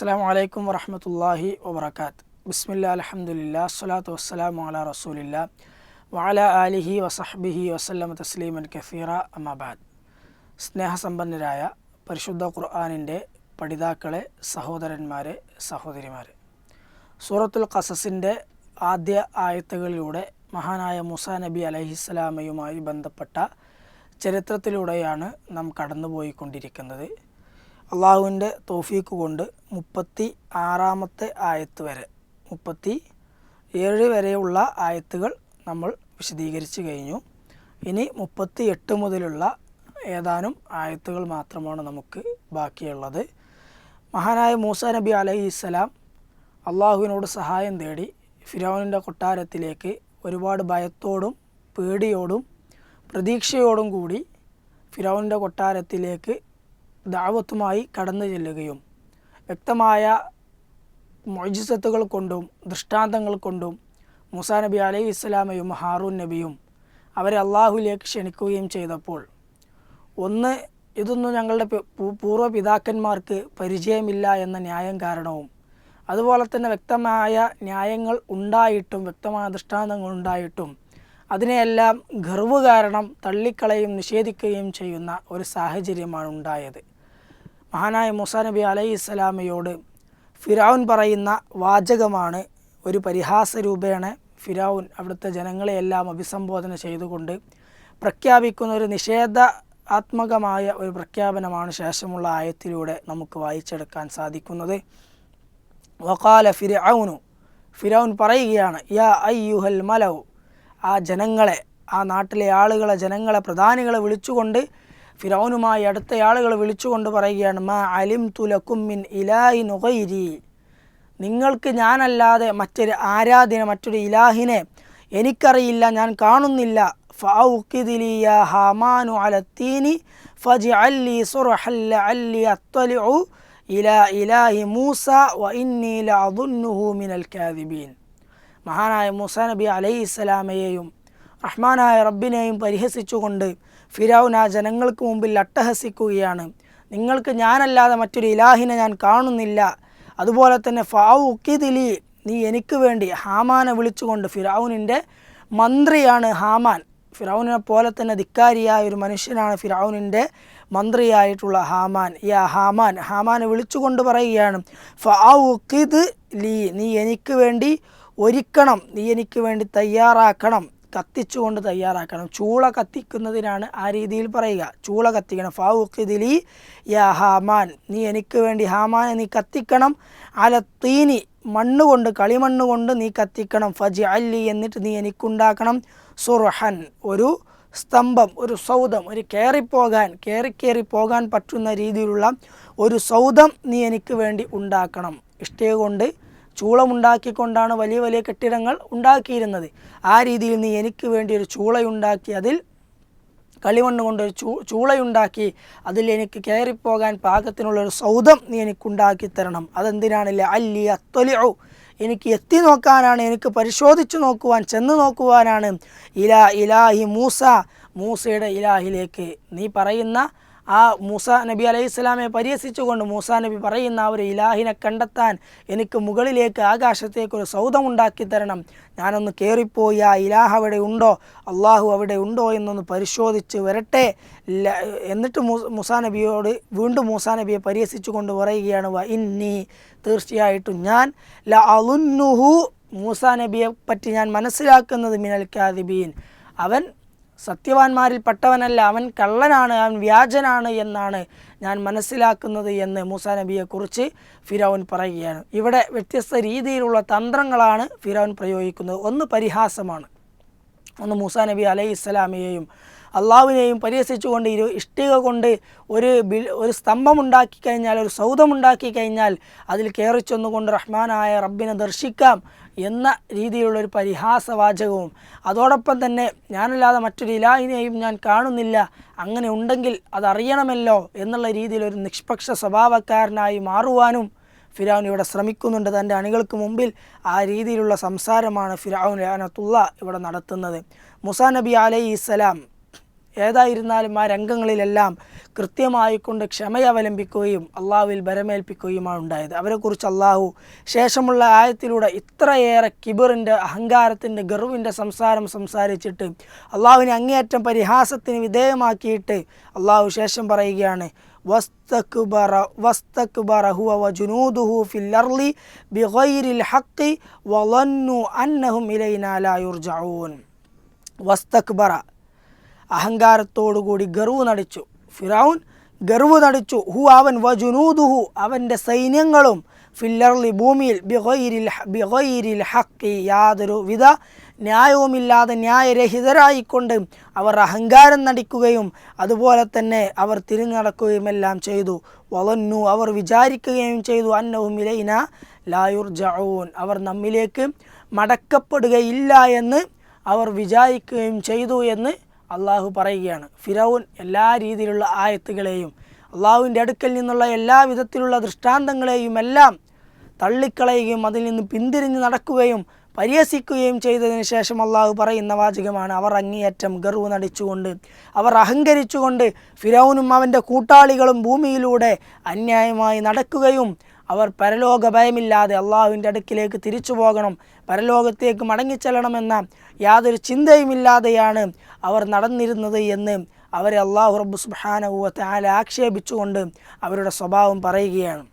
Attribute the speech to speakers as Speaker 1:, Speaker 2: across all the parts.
Speaker 1: അസ്സാം വലൈക്കും വറഹമത്തല്ലാഹി വബർക്കാത്ത് ബിസ്മില്ല അലഹമുല്ല അസ്സലാത്തു വസ്സലാം അല റസൂലില്ല വാല അലിഹി വസഹ്ബിഹി വസല്ലമ തസ്ലീമൻ കസീറ അമാബാദ് സ്നേഹസമ്പന്നരായ പരിശുദ്ധ ഖുർആാനിന്റെ പഠിതാക്കളെ സഹോദരന്മാരെ സഹോദരിമാരെ. സൂറത്തുൽ ഖസസിന്റെ ആദ്യ ആയത്തുകളിലൂടെ മഹാനായ മൂസ നബി അലഹിസ്സലാമയുമായി ബന്ധപ്പെട്ട ചരിത്രത്തിലൂടെയാണ് നാം കടന്നുപോയിക്കൊണ്ടിരിക്കുന്നത്. അള്ളാഹുവിന്റെ തോഫീക്ക് കൊണ്ട് മുപ്പത്തി ആറാമത്തെ ആയത്ത് വരെ മുപ്പത്തി ഏഴ് വരെയുള്ള ആയത്തുകൾ നമ്മൾ വിശദീകരിച്ച് കഴിഞ്ഞു. ഇനി മുപ്പത്തി എട്ട് മുതലുള്ള ഏതാനും ആയത്തുകൾ മാത്രമാണ് നമുക്ക് ബാക്കിയുള്ളത്. മഹാനായ മൂസ നബി അലൈഹി ഇസ്സലാം അള്ളാഹുവിനോട് സഹായം തേടി ഫിറോനിന്റെ കൊട്ടാരത്തിലേക്ക് ഒരുപാട് ഭയത്തോടും പേടിയോടും പ്രതീക്ഷയോടും കൂടി ഫിറോനിന്റെ കൊട്ടാരത്തിലേക്ക് ദാവത്തുമായി കടന്നു ചെല്ലുകയും വ്യക്തമായ മൊജിസത്തുകൾ കൊണ്ടും ദൃഷ്ടാന്തങ്ങൾ കൊണ്ടും മുസാ നബി അലൈഹി ഇസ്ലാമയും ഹാറൂൻ നബിയും അവരെ അള്ളാഹുലേക്ക് ക്ഷണിക്കുകയും ചെയ്തപ്പോൾ ഒന്ന് ഇതൊന്നും ഞങ്ങളുടെ പൂർവ പിതാക്കന്മാർക്ക് പരിചയമില്ല എന്ന ന്യായം കാരണവും അതുപോലെ തന്നെ വ്യക്തമായ ന്യായങ്ങൾ ഉണ്ടായിട്ടും വ്യക്തമായ ദൃഷ്ടാന്തങ്ങൾ ഉണ്ടായിട്ടും അതിനെയെല്ലാം ഗർവ് കാരണം തള്ളിക്കളയും നിഷേധിക്കുകയും ചെയ്യുന്ന ഒരു സാഹചര്യമാണ് ഉണ്ടായത്. മഹാനായ മുസാ നബി അലൈഹി ഇസ്ലാമയോട് ഫിറാവുൻ പറയുന്ന വാചകമാണ് ഒരു പരിഹാസ രൂപേണ ഫിറാവുൻ അവിടുത്തെ ജനങ്ങളെയെല്ലാം അഭിസംബോധന ചെയ്തുകൊണ്ട് പ്രഖ്യാപിക്കുന്ന ഒരു നിഷേധ ആത്മകമായ ഒരു പ്രഖ്യാപനമാണ് ശേഷമുള്ള ആയത്തിലൂടെ നമുക്ക് വായിച്ചെടുക്കാൻ സാധിക്കുന്നത്. വക്കാല ഫിരൗനു ഫിരൗൻ പറയുകയാണ് യാ അയ്യുഹൽ മലൌ. ആ ജനങ്ങളെ ആ നാട്ടിലെ ആളുകളെ ജനങ്ങളെ പ്രധാനികളെ വിളിച്ചുകൊണ്ട് ഫിറൗനുമായി അടുത്ത ആളുകളെ വിളിച്ചുകൊണ്ട് പറയുകയാണ് മാ അലിം തുലക്കുമ്മിൻ ഇലാഹി നുഗൈരി. നിങ്ങൾക്ക് ഞാനല്ലാതെ മറ്റൊരു ആരാധന മറ്റൊരു ഇലാഹിനെ എനിക്കറിയില്ല ഞാൻ കാണുന്നില്ല. ഹാമാനു അലത്തീനി ഫജ്അല്ലി സുർഹൻ ലഅല്ലി അത്വലിഉ ഇലാ ഇലാഹി മൂസ വ ഇന്നി മിനൽ കാദിബീൻ. മഹാനായ മൂസ നബി അലൈഹി ഇസ്ലാമയെയും റഹ്മാനായ റബ്ബിനെയും പരിഹസിച്ചുകൊണ്ട് ഫിരൗൻ ആ ജനങ്ങൾക്ക് മുമ്പിൽ അട്ടഹസിക്കുകയാണ്. നിങ്ങൾക്ക് ഞാനല്ലാതെ മറ്റൊരു ഇലാഹിനെ ഞാൻ കാണുന്നില്ല. അതുപോലെ തന്നെ ഫാവുക്കിദിലി നീ എനിക്ക് വേണ്ടി ഹാമാനെ വിളിച്ചുകൊണ്ട് ഫിറൌനിന്റെ മന്ത്രിയാണ് ഹാമാൻ. ഫിറൌനെ പോലെ തന്നെ ധിക്കാരിയായ ഒരു മനുഷ്യനാണ് ഫിറൌനിന്റെ മന്ത്രിയായിട്ടുള്ള ഹാമാൻ. യാ ഹാമാൻ ഹാമാനെ വിളിച്ചുകൊണ്ട് പറയുകയാണ് ഫാവുക്കിദ് ലീ നീ എനിക്ക് വേണ്ടി ഒരുക്കണം. നീ എനിക്ക് വേണ്ടി തയ്യാറാക്കണം. കത്തിച്ചുകൊണ്ട് തയ്യാറാക്കണം. ചൂള കത്തിക്കുന്നതിനാണ് ആ രീതിയിൽ പറയുക. ചൂള കത്തിക്കണം. ഫാവുഖിദിലി യാ ഹാമാൻ നീ എനിക്ക് വേണ്ടി ഹാമാനെ നീ കത്തിക്കണം. അലത്തീനി മണ്ണ് കൊണ്ട് കളിമണ്ണ് കൊണ്ട് നീ കത്തിക്കണം. ഫജി അല്ലി എന്നിട്ട് നീ എനിക്കുണ്ടാക്കണം. സുർഹൻ ഒരു സ്തംഭം ഒരു സൗദം ഒരു കയറിപ്പോകാൻ കയറി കയറി പോകാൻ പറ്റുന്ന രീതിയിലുള്ള ഒരു സൗദം നീ എനിക്ക് വേണ്ടി ഉണ്ടാക്കണം. ഇഷ്ടിക കൊണ്ട് ചൂളമുണ്ടാക്കിക്കൊണ്ടാണ് വലിയ വലിയ കെട്ടിടങ്ങൾ ഉണ്ടാക്കിയിരുന്നത്. ആ രീതിയിൽ നീ എനിക്ക് വേണ്ടി ഒരു ചൂളയുണ്ടാക്കി അതിൽ കളിമണ്ണ് കൊണ്ട് ഒരു ചൂ ചൂളയുണ്ടാക്കി അതിൽ എനിക്ക് കയറിപ്പോകാൻ പാകത്തിനുള്ള ഒരു സൗധം നീ എനിക്കുണ്ടാക്കി തരണം. അതെന്തിനാണില്ല? അല്ലി അത്തൊലിയോ എനിക്ക് എത്തി നോക്കാനാണ് എനിക്ക് പരിശോധിച്ച് നോക്കുവാൻ ചെന്ന് നോക്കുവാനാണ്. ഇലാ ഇലാഹി മൂസ മൂസയുടെ ഇലാഹിലേക്ക്. നീ പറയുന്ന ആ മൂസ നബി അലൈഹി സ്വലാമെ പരിഹസിച്ചുകൊണ്ട് മൂസ നബി പറയുന്ന ആ ഒരു ഇലാഹിനെ കണ്ടെത്താൻ എനിക്ക് മുകളിലേക്ക് ആകാശത്തേക്ക് ഒരു സൗധം ഉണ്ടാക്കി തരണം. ഞാനൊന്ന് കയറിപ്പോയി ആ ഇലാഹ് അവിടെ ഉണ്ടോ? അള്ളാഹു അവിടെ ഉണ്ടോ എന്നൊന്ന് പരിശോധിച്ച് വരട്ടെ. എന്നിട്ട് മൂസ നബിയോട് വീണ്ടും മൂസ നബിയെ പരിഹസിച്ചുകൊണ്ട് പറയുകയാണ് വ ഇന്നി തീർച്ചയായിട്ടും ഞാൻ ല അലുന്നുഹു മൂസാ നബിയെ പറ്റി ഞാൻ മനസ്സിലാക്കുന്നത് മിനൽ കാദിബീൻ. അവൻ സത്യവാന്മാരിൽ പെട്ടവനല്ല അവൻ കള്ളനാണ് അവൻ വ്യാജനാണ് എന്നാണ് ഞാൻ മനസ്സിലാക്കുന്നത് എന്ന് മൂസാ നബിയെക്കുറിച്ച് ഫിറോൻ പറയുകയാണ്. ഇവിടെ വ്യത്യസ്ത രീതിയിലുള്ള തന്ത്രങ്ങളാണ് ഫിറോൻ പ്രയോഗിക്കുന്നത്. ഒന്ന് പരിഹാസമാണ്. ഒന്ന് മൂസാ നബി അലൈഹി ഇസ്ലാമിയെയും അള്ളാഹുവിനെയും പരിഹസിച്ചുകൊണ്ട് ഇരു ഇഷ്ടിക കൊണ്ട് ഒരു ബിൽ ഒരു സ്തംഭം ഉണ്ടാക്കി കഴിഞ്ഞാൽ ഒരു സൗധമുണ്ടാക്കി കഴിഞ്ഞാൽ അതിൽ കയറി ചെന്നുകൊണ്ട് റഹ്മാനായ റബ്ബിനെ ദർശിക്കാം എന്ന രീതിയിലുള്ള ഒരു പരിഹാസവാചകവും. അതോടൊപ്പം തന്നെ ഞാനല്ലാതെ മറ്റൊരു ഇലാഹിനെയും ഞാൻ കാണുന്നില്ല. അങ്ങനെ ഉണ്ടെങ്കിൽ അതറിയണമല്ലോ എന്നുള്ള രീതിയിൽ ഒരു നിഷ്പക്ഷ സ്വഭാവക്കാരനായി മാറുവാനും ഫിറാവുൻ ഇവിടെ ശ്രമിക്കുന്നുണ്ട്. തന്റെ അണികൾക്ക് മുമ്പിൽ ആ രീതിയിലുള്ള സംസാരമാണ് ഫിറാവുൻ ലാനത്തുള്ള ഇവിടെ നടത്തുന്നത്. മുസാ നബി അലൈഹി ഇസ്ലാം ഏതായിരുന്നാലും ആ രംഗങ്ങളിലെല്ലാം കൃത്യമായിക്കൊണ്ട് ക്ഷമയവലംബിക്കുകയും അള്ളാഹുവിൽ ബരമേൽപ്പിക്കുകയുമാണ് ഉണ്ടായത്. അവരെക്കുറിച്ച് അള്ളാഹു ശേഷമുള്ള ആയത്തിലൂടെ ഇത്രയേറെ കിബറിന്റെ അഹങ്കാരത്തിന്റെ ഗർവിന്റെ സംസാരം സംസാരിച്ചിട്ട് അള്ളാഹുവിനെ അങ്ങേയറ്റം പരിഹാസത്തിന് വിധേയമാക്കിയിട്ട് അള്ളാഹു ശേഷം പറയുകയാണ് വസ്തക്ബറ വസ്തക്ബറ ഹുവ ഇലൈനാ ലാ വസ്തക്ബറ അഹങ്കാരത്തോടുകൂടി ഗർവ് നടിച്ചു. ഫിറൌൻ ഗർവ് നടിച്ചു. ഹു അവൻ വജുനൂദുഹു അവന്റെ സൈന്യങ്ങളും ഫില്ലർലി ഭൂമിയിൽ ബിഹൈരിൽ ബിഹൈരിൽ ഹക്കി യാതൊരു വിധ ന്യായവുമില്ലാതെ ന്യായരഹിതരായിക്കൊണ്ട് അവർ അഹങ്കാരം നടിക്കുകയും അതുപോലെ തന്നെ അവർ തിരിഞ്ഞടക്കുകയും എല്ലാം ചെയ്തു. വളന്നു അവർ വിചാരിക്കുകയും ചെയ്തു അന്നവും ഇലൈന ലായുർ ജഊൻ അവർ നമ്മിലേക്ക് മടക്കപ്പെടുകയില്ല എന്ന് അവർ വിചാരിക്കുകയും ചെയ്തു എന്ന് അള്ളാഹു പറയുകയാണ്. ഫിറൌൻ എല്ലാ രീതിയിലുള്ള ആയത്തുകളെയും അള്ളാഹുവിന്റെ അടുക്കൽ നിന്നുള്ള എല്ലാ വിധത്തിലുള്ള ദൃഷ്ടാന്തങ്ങളെയും എല്ലാം തള്ളിക്കളയുകയും അതിൽ നിന്ന് പിന്തിരിഞ്ഞ് നടക്കുകയും പരിഹസിക്കുകയും ചെയ്തതിന് ശേഷം അള്ളാഹു പറയുന്ന വാചകമാണ് അവർ അങ്ങേയറ്റം ഗർവ് നടിച്ചുകൊണ്ട് അവർ അഹങ്കരിച്ചുകൊണ്ട് ഫിറൌനും അവന്റെ കൂട്ടാളികളും ഭൂമിയിലൂടെ അന്യായമായി നടക്കുകയും അവർ പരലോക ഭയമില്ലാതെ അള്ളാഹുവിന്റെ അടുക്കിലേക്ക് തിരിച്ചു പോകണം പരലോകത്തേക്ക് മടങ്ങിച്ചെല്ലണമെന്ന യാതൊരു ചിന്തയുമില്ലാതെയാണ് അവർ നടന്നിരുന്നത് എന്ന് അവരെ അള്ളാഹു റബ്ബു സുബാനവുവത്തെ ആലെ ആക്ഷേപിച്ചുകൊണ്ട് അവരുടെ സ്വഭാവം പറയുകയാണ്.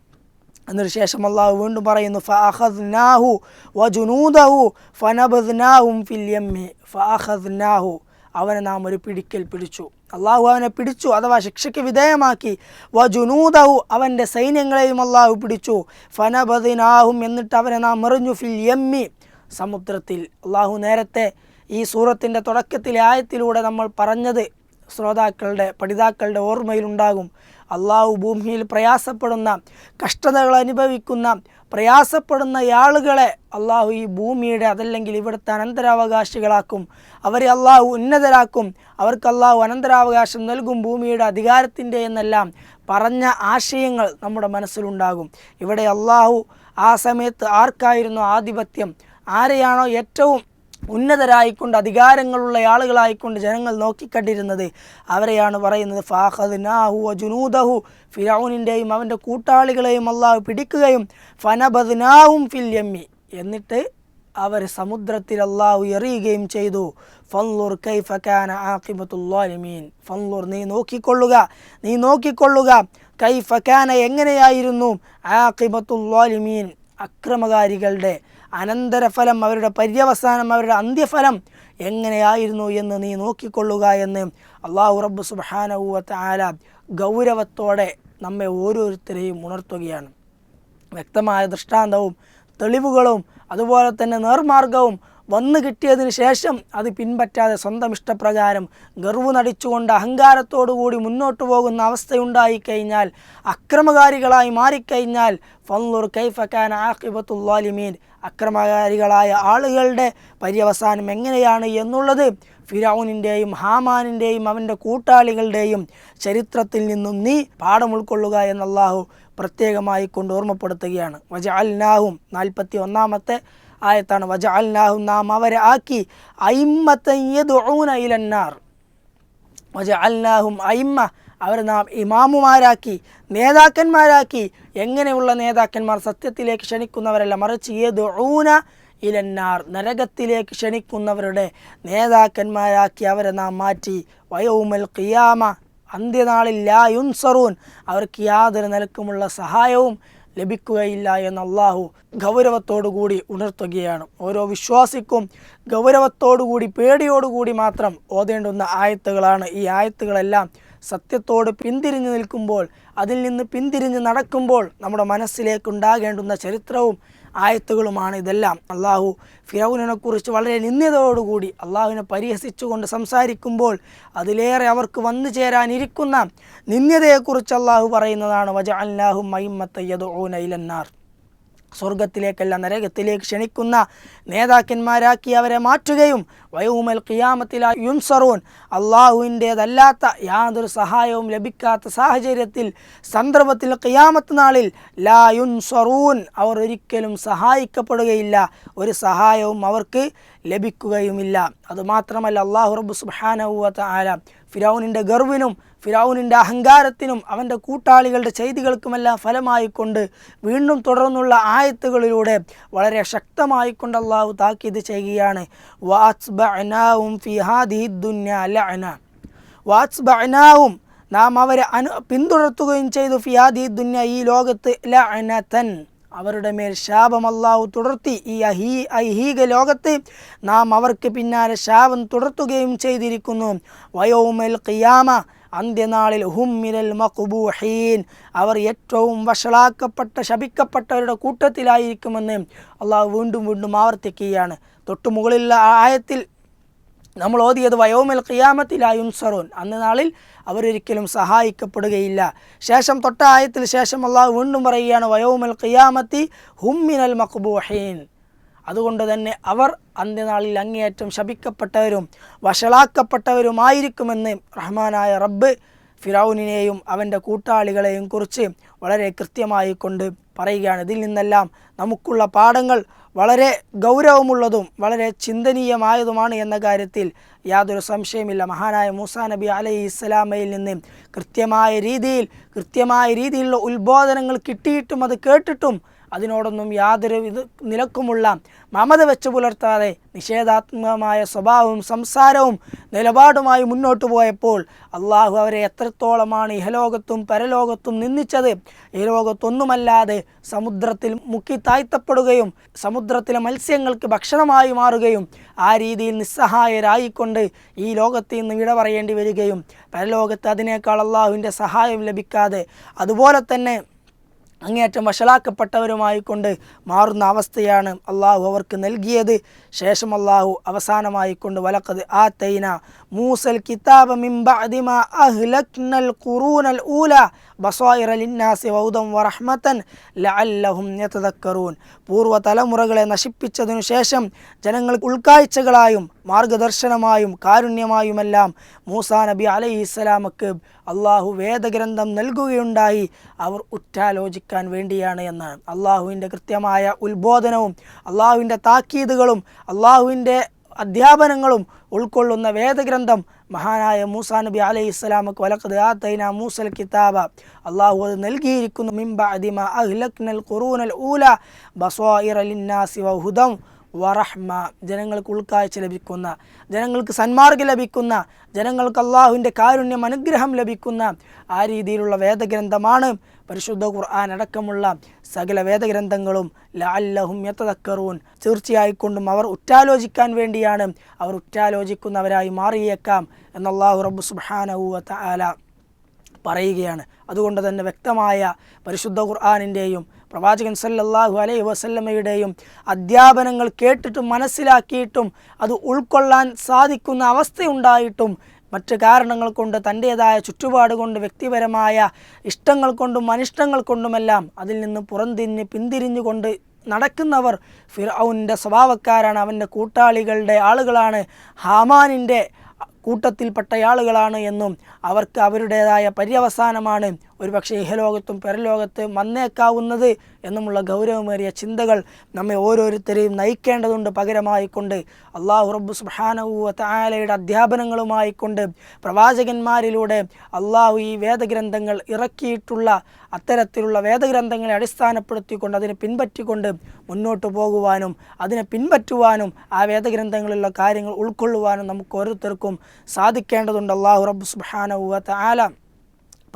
Speaker 1: എന്നൊരു ശേഷം അള്ളാഹു വീണ്ടും പറയുന്നു ഫഅഖദ്നാഹു വജുനൂദഹു ഫനബദ്നാഹും ഫിൽ യമ്മി. ഫഅഖദ്നാഹു അവനെ നാം ഒരു പിടിക്കൽ പിടിച്ചു. അള്ളാഹു അവനെ പിടിച്ചു അഥവാ ശിക്ഷയ്ക്ക് വിധേയമാക്കി. വജുനൂദഹു അവന്റെ സൈന്യങ്ങളെയും അള്ളാഹു പിടിച്ചു. ഫനബദിനാഹും എന്നിട്ട് അവനെ നാം എറിഞ്ഞു. ഫിൽ യമ്മി. സമുദ്രത്തിൽ. അള്ളാഹു നേരത്തെ ഈ സൂറത്തിന്റെ തുടക്കത്തിലെ ആയത്തിലൂടെ നമ്മൾ പറഞ്ഞത് ശ്രോതാക്കളുടെ പഠിതാക്കളുടെ ഓർമ്മയിലുണ്ടാകും. അള്ളാഹു ഭൂമിയിൽ പ്രയാസപ്പെടുന്ന കഷ്ടതകൾ അനുഭവിക്കുന്ന പ്രയാസപ്പെടുന്ന ആളുകളെ അള്ളാഹു ഈ ഭൂമിയുടെ അതല്ലെങ്കിൽ ഇവിടുത്തെ അനന്തരാവകാശികളാക്കും. അവരെ അള്ളാഹു ഉന്നതരാക്കും. അവർക്ക് അള്ളാഹു അനന്തരാവകാശം നൽകും ഭൂമിയുടെ അധികാരത്തിന്റെ എന്നെല്ലാം പറഞ്ഞ ആശയങ്ങൾ നമ്മുടെ മനസ്സിലുണ്ടാകും. ഇവിടെ അള്ളാഹു ആ സമയത്ത് ആർക്കായിരുന്നു ആധിപത്യം? ആരെയാണോ ഏറ്റവും ഉന്നതരായിക്കൊണ്ട് അധികാരങ്ങളുള്ള ആളുകളായിക്കൊണ്ട് ജനങ്ങൾ നോക്കിക്കണ്ടിരുന്നത് അവരെയാണ് പറയുന്നത്. ഫാഹദ് നാഹു ജുനൂദഹു. ഫിറൌനിന്റെയും അവന്റെ കൂട്ടാളികളെയും അള്ളാഹു പിടിക്കുകയും ഫനബദ്നാവും ഫിൽ യമ്മി. എന്നിട്ട് അവർ സമുദ്രത്തിൽ അള്ളാഹു എറിയുകയും ചെയ്തു. ഫൻലുർ കൈഫക്കാന ആഖിബത്തുല്ലാലിമീൻ ഫൻലുർ നീ നോക്കിക്കൊള്ളുക നീ നോക്കിക്കൊള്ളുക. കൈഫക്കാന എങ്ങനെയായിരുന്നു? ആഖിബത്തുല്ലാലിമീൻ അക്രമകാരികളുടെ അനന്തരഫലം അവരുടെ പര്യവസാനം അവരുടെ അന്ത്യഫലം എങ്ങനെയായിരുന്നു എന്ന് നീ നോക്കിക്കൊള്ളുക എന്ന് അള്ളാഹു റബ്ബ് സുബാനവത്ത് ആല ഗൗരവത്തോടെ നമ്മെ ഓരോരുത്തരെയും ഉണർത്തുകയാണ്. വ്യക്തമായ ദൃഷ്ടാന്തവും തെളിവുകളും അതുപോലെ തന്നെ നേർമാർഗവും വന്നു കിട്ടിയതിന് ശേഷം അത് പിൻപറ്റാതെ സ്വന്തം ഇഷ്ടപ്രകാരം ഗർവ് നടിച്ചുകൊണ്ട് അഹങ്കാരത്തോടുകൂടി മുന്നോട്ട് പോകുന്ന അവസ്ഥയുണ്ടായി കഴിഞ്ഞാൽ അക്രമകാരികളായി മാറിക്കഴിഞ്ഞാൽ ഫന്നുർ കൈഫക്കാൻ ആഖിബത്തുല്ലാലിമീൻ അക്രമകാരികളായ ആളുകളുടെ പര്യവസാനം എങ്ങനെയാണ് എന്നുള്ളത് ഫിറൌനിന്റെയും ഹാമാനിന്റെയും അവന്റെ കൂട്ടാളികളുടെയും ചരിത്രത്തിൽ നിന്നും നീ പാഠം ഉൾക്കൊള്ളുക എന്നല്ലാഹു പ്രത്യേകമായി കൊണ്ട് ഓർമ്മപ്പെടുത്തുകയാണ്. വജ അൽനാഹും നാൽപ്പത്തി ഒന്നാമത്തെ ആയത്താണ്. വജ അൽനാഹും നാം അവരെ ആക്കി. അയിമ്മത്തയ്യദൂന ഇലന്നാർ. വജ അൽനാഹും അയിമ്മ അവരെ നാം ഇമാമുമാരാക്കി നേതാക്കന്മാരാക്കി. എങ്ങനെയുള്ള നേതാക്കന്മാർ സത്യത്തിലേക്ക് ക്ഷണിക്കുന്നവരല്ല മറിച്ച് ഏത് ഊന ഇലന്നാർ നരകത്തിലേക്ക് ക്ഷണിക്കുന്നവരുടെ നേതാക്കന്മാരാക്കി അവരെ നാം മാറ്റി. വയോമൽ ഖിയാമ അന്ത്യനാളിൽ ലാ യുൻസറൂൻ. അവർക്ക് യാതൊരു നിലക്കുമുള്ള സഹായവും ലഭിക്കുകയില്ല എന്ന് അള്ളാഹു ഗൗരവത്തോടുകൂടി ഉണർത്തുകയാണ്. ഓരോ വിശ്വാസിക്കും ഗൗരവത്തോടുകൂടി പേടിയോടുകൂടി മാത്രം ഓതേണ്ടുന്ന ആയത്തുകളാണ്. ഈ ആയത്തുകളെല്ലാം സത്യത്തോട് പിന്തിരിഞ്ഞു നിൽക്കുമ്പോൾ അതിൽ നിന്ന് പിന്തിരിഞ്ഞ് നടക്കുമ്പോൾ നമ്മുടെ മനസ്സിലേക്കുണ്ടാകേണ്ടുന്ന ചരിത്രവും ആയത്തുകളുമാണ് ഇതെല്ലാം. അള്ളാഹു ഫിറൗനെക്കുറിച്ച് കുറിച്ച് വളരെ നിന്ദ്യതയോടുകൂടി അള്ളാഹുവിനെ പരിഹസിച്ചുകൊണ്ട് സംസാരിക്കുമ്പോൾ അതിലേറെ അവർക്ക് വന്നു ചേരാനിരിക്കുന്ന നിന്ദ്യതയെക്കുറിച്ച് അള്ളാഹു പറയുന്നതാണ് വജ അല്ലാഹു മൈമത്തയ്യദ് ഓനൈലന്നാർ സ്വർഗത്തിലേക്കല്ല നരകത്തിലേക്ക് ക്ഷണിക്കുന്ന നേതാക്കന്മാരാക്കി അവരെ മാറ്റുകയും വയോമൽ ഖിയാമത്തില യുൻസറൂൻ. അള്ളാഹുവിന്റേതല്ലാത്ത യാതൊരു സഹായവും ലഭിക്കാത്ത സാഹചര്യത്തിൽ സന്ദർഭത്തിൽ ഖിയാമത്ത് നാളിൽ ലാ യുൻസറൂൻ അവർ ഒരിക്കലും സഹായിക്കപ്പെടുകയില്ല. ഒരു സഹായവും അവർക്ക് ലഭിക്കുകയുമില്ല. അതുമാത്രമല്ല അള്ളാഹു റബ്ബു സുബാനവുവത്ത ആല ഫിറൌനിന്റെ ഗർവിനും ഫിറൌനിന്റെ അഹങ്കാരത്തിനും അവന്റെ കൂട്ടാളികളുടെ ചെയ്തികൾക്കുമെല്ലാം ഫലമായിക്കൊണ്ട് വീണ്ടും തുടർന്നുള്ള ആയത്തുകളിലൂടെ വളരെ ശക്തമായിക്കൊണ്ട് അള്ളാഹു താക്കീത് ചെയ്യുകയാണ്. ദുന്യ ലഅന. വാത്സ്ബഅനാവും നാം അവരെ അനു പിന്തുടർത്തുകയും ചെയ്തു ഫിയാദി ദുന്യ ഈ ലോകത്ത് ലഅനതൻ. അവരുടെ മേൽ ശാപം അള്ളാഹു തുടർത്തി. ഈ അഹീ ഐഹീക ലോകത്ത് നാം അവർക്ക് പിന്നാലെ ശാപം തുടർത്തുകയും ചെയ്തിരിക്കുന്നു. വയോമൽ ഖിയാമ അന്ത്യനാളിൽ ഹുമ്മിനൽ മഖുബൂഹീൻ. അവർ ഏറ്റവും വഷളാക്കപ്പെട്ട ശപിക്കപ്പെട്ടവരുടെ കൂട്ടത്തിലായിരിക്കുമെന്ന് അള്ളാഹു വീണ്ടും വീണ്ടും ആവർത്തിക്കുകയാണ്. തൊട്ടുമുകളിലുള്ള ആയത്തിൽ നമ്മൾ ഓതിയത് വയോമൽ ഖിയാമത്തിലായും സറോൻ അന്ന് നാളിൽ അവരൊരിക്കലും സഹായിക്കപ്പെടുകയില്ല. ശേഷം തൊട്ട ആയത്തിൽ ശേഷം അള്ളാഹു വീണ്ടും പറയുകയാണ് വയോമൽ ഖിയാമത്തി ഹുമ്മിനൽ മഖ്ബൂഹീൻ. അതുകൊണ്ട് തന്നെ അവർ അന്ത്യനാളിൽ അങ്ങേയറ്റം ശപിക്കപ്പെട്ടവരും വഷളാക്കപ്പെട്ടവരുമായിരിക്കുമെന്ന് റഹ്മാനായ റബ്ബ് ഫിറൌനിനെയും അവന്റെ കൂട്ടാളികളെയും കുറിച്ച് വളരെ കൃത്യമായി കൊണ്ട് പറയുകയാണ്. ഇതിൽ നിന്നെല്ലാം നമുക്കുള്ള പാഠങ്ങൾ വളരെ ഗൗരവമുള്ളതും വളരെ ചിന്തനീയമായതുമാണ് എന്ന കാര്യത്തിൽ യാതൊരു സംശയമില്ല മഹാനായ മൂസാ നബി അലൈഹി ഇസ്ലാമയിൽ നിന്ന് കൃത്യമായ രീതിയിൽ കൃത്യമായ രീതിയിലുള്ള ഉത്ബോധനങ്ങൾ കിട്ടിയിട്ടും അത് കേട്ടിട്ടും അതിനോടൊന്നും യാതൊരു ഇത് നിലക്കുമുള്ള മമത വെച്ച് പുലർത്താതെ നിഷേധാത്മകമായ സ്വഭാവവും സംസാരവും നിലപാടുമായി മുന്നോട്ട് പോയപ്പോൾ അള്ളാഹു അവരെ എത്രത്തോളമാണ് ഇഹലോകത്തും പരലോകത്തും നിന്ദിച്ചത്. ഇഹലോകത്തൊന്നുമല്ലാതെ സമുദ്രത്തിൽ മുക്കി താഴ്ത്തപ്പെടുകയും സമുദ്രത്തിലെ മത്സ്യങ്ങൾക്ക് ഭക്ഷണമായി മാറുകയും ആ രീതിയിൽ നിസ്സഹായരായിക്കൊണ്ട് ഈ ലോകത്ത് നിന്ന് വിട പറയേണ്ടി വരികയും പരലോകത്ത് അതിനേക്കാൾ അള്ളാഹുവിന്റെ സഹായം ലഭിക്കാതെ അതുപോലെ തന്നെ അങ്ങേയറ്റം വഷളാക്കപ്പെട്ടവരുമായി കൊണ്ട് മാറുന്ന അവസ്ഥയാണ് അള്ളാഹു അവർക്ക് നൽകിയത്. ശേഷം അള്ളാഹു അവസാനമായി കൊണ്ട് വലക്കത് ആ തൈന മൂസൽ കിതാബ മിംബഅദിമ അഹ്ലക്നൽ ഖുറൂനൽ ഊല ബസായിറ ലിന്നാസി വൗദം വറഹ്മത്തൻ ലഅല്ലഹും യതദക്കറൂൻ. പൂർവ തലമുറകളെ നശിപ്പിച്ചതിനു ശേഷം ജനങ്ങൾക്ക് ഉൾക്കാഴ്ചകളായും മാർഗദർശനമായും കാരുണ്യമായുമെല്ലാം മൂസാ നബി അലൈഹി ഇസ്ലാമക്ക് അള്ളാഹു വേദഗ്രന്ഥം നൽകുകയുണ്ടായി. അവർ ഉറ്റാലോചിക്കാൻ വേണ്ടിയാണ് എന്നാണ്. അള്ളാഹുവിന്റെ കൃത്യമായ ഉത്ബോധനവും അള്ളാഹുവിന്റെ താക്കീതുകളും അള്ളാഹുവിന്റെ അധ്യാപനങ്ങളും ഉൾക്കൊള്ളുന്ന വേദഗ്രന്ഥം മഹാനായ മൂസാ നബി അലൈഹി ഇസ്ലാമക്ക് വലക്കത് മൂസൽ കിതാബ. അള്ളാഹു അത് നൽകിയിരിക്കുന്നു. മിംബ അദിമ അഹ്ലക്നൽ ഖുറൂനൽ ഊല ബസ്വായിറ ലിന്നാസി വഹുദം വറഹ്മ ജനങ്ങൾക്ക് ഉൾക്കാഴ്ച ലഭിക്കുന്ന ജനങ്ങൾക്ക് സന്മാർഗം ലഭിക്കുന്ന ജനങ്ങൾക്ക് അള്ളാഹുവിന്റെ കാരുണ്യം അനുഗ്രഹം ലഭിക്കുന്ന ആ രീതിയിലുള്ള വേദഗ്രന്ഥമാണ് പരിശുദ്ധ ഖുർആൻ അടക്കമുള്ള സകല വേദഗ്രന്ഥങ്ങളും ലാല്ലഹും യത്തതക്കറൂൻ തീർച്ചയായിക്കൊണ്ടും അവർ ഉറ്റാലോചിക്കാൻ വേണ്ടിയാണ് അവർ ഉറ്റാലോചിക്കുന്നവരായി മാറിയേക്കാം എന്ന് അള്ളാഹു റബ്ബു സുബ്ഹാനഹു വ തആല പറയുകയാണ്. അതുകൊണ്ട് തന്നെ വ്യക്തമായ പരിശുദ്ധ ഖുർആാനിന്റെയും പ്രവാചകൻ സല്ലല്ലാഹു അലൈഹി വസല്ലമ്മയുടെയും അധ്യാപനങ്ങൾ കേട്ടിട്ടും മനസ്സിലാക്കിയിട്ടും അത് ഉൾക്കൊള്ളാൻ സാധിക്കുന്ന അവസ്ഥയുണ്ടായിട്ടും മറ്റ് കാരണങ്ങൾ കൊണ്ട് തന്റേതായ ചുറ്റുപാട് കൊണ്ട് വ്യക്തിപരമായ ഇഷ്ടങ്ങൾ കൊണ്ടും അനിഷ്ടങ്ങൾ കൊണ്ടുമെല്ലാം അതിൽ നിന്ന് പുറംതിരിഞ്ഞ് പിന്തിരിഞ്ഞുകൊണ്ട് നടക്കുന്നവർ ഫിറൌന്റെ സ്വഭാവക്കാരാണ്. അവന്റെ കൂട്ടാളികളുടെ ആളുകളാണ്. ഹാമാനിന്റെ കൂട്ടത്തിൽപ്പെട്ട ആളുകളാണ് എന്നും അവർക്ക് അവരുടേതായ പര്യവസാനമാണ്. ഒരുപക്ഷെ ഇഹലോകത്തും പരലോകത്ത് വന്നേക്കാവുന്നത് എന്നുമുള്ള ഗൗരവമേറിയ ചിന്തകൾ നമ്മെ ഓരോരുത്തരെയും നയിക്കേണ്ടതുണ്ട് പകരമായിക്കൊണ്ട്. അള്ളാഹു റബ്ബു സുബാനവ താലയുടെ അധ്യാപനങ്ങളുമായി കൊണ്ട് പ്രവാചകന്മാരിലൂടെ അള്ളാഹു ഈ വേദഗ്രന്ഥങ്ങൾ ഇറക്കിയിട്ടുള്ള അത്തരത്തിലുള്ള വേദഗ്രന്ഥങ്ങളെ അടിസ്ഥാനപ്പെടുത്തിക്കൊണ്ട് അതിനെ പിൻപറ്റിക്കൊണ്ട് മുന്നോട്ട് പോകുവാനും അതിനെ പിൻപറ്റുവാനും ആ വേദഗ്രന്ഥങ്ങളിലുള്ള കാര്യങ്ങൾ ഉൾക്കൊള്ളുവാനും നമുക്ക് ഓരോരുത്തർക്കും സാധിക്കേണ്ടതുണ്ട്. അള്ളാഹു റബ്ബു സുബാനവ താല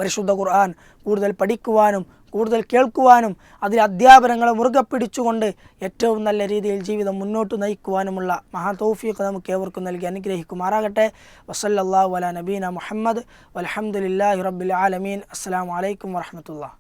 Speaker 1: പരിശുദ്ധ ഖുർആൻ കൂടുതൽ പഠിക്കുവാനും കൂടുതൽ കേൾക്കുവാനും അതിലെ അധ്യാപനങ്ങളെ മുറുകെ പിടിച്ചുകൊണ്ട് ഏറ്റവും നല്ല രീതിയിൽ ജീവിതം മുന്നോട്ട് നയിക്കുവാനുമുള്ള മഹാ തൗഫീഖ് നമുക്ക് ഏവർക്കും നൽകി അനുഗ്രഹിക്കുമാറാകട്ടെ. വസല്ലാഹു അല നബീന മുഹമ്മദ്. വലഹമുല്ലാ റബ്ബിൽ ആലമീൻ. അസ്സാം വലൈക്കും വർഹമത്തുള്ള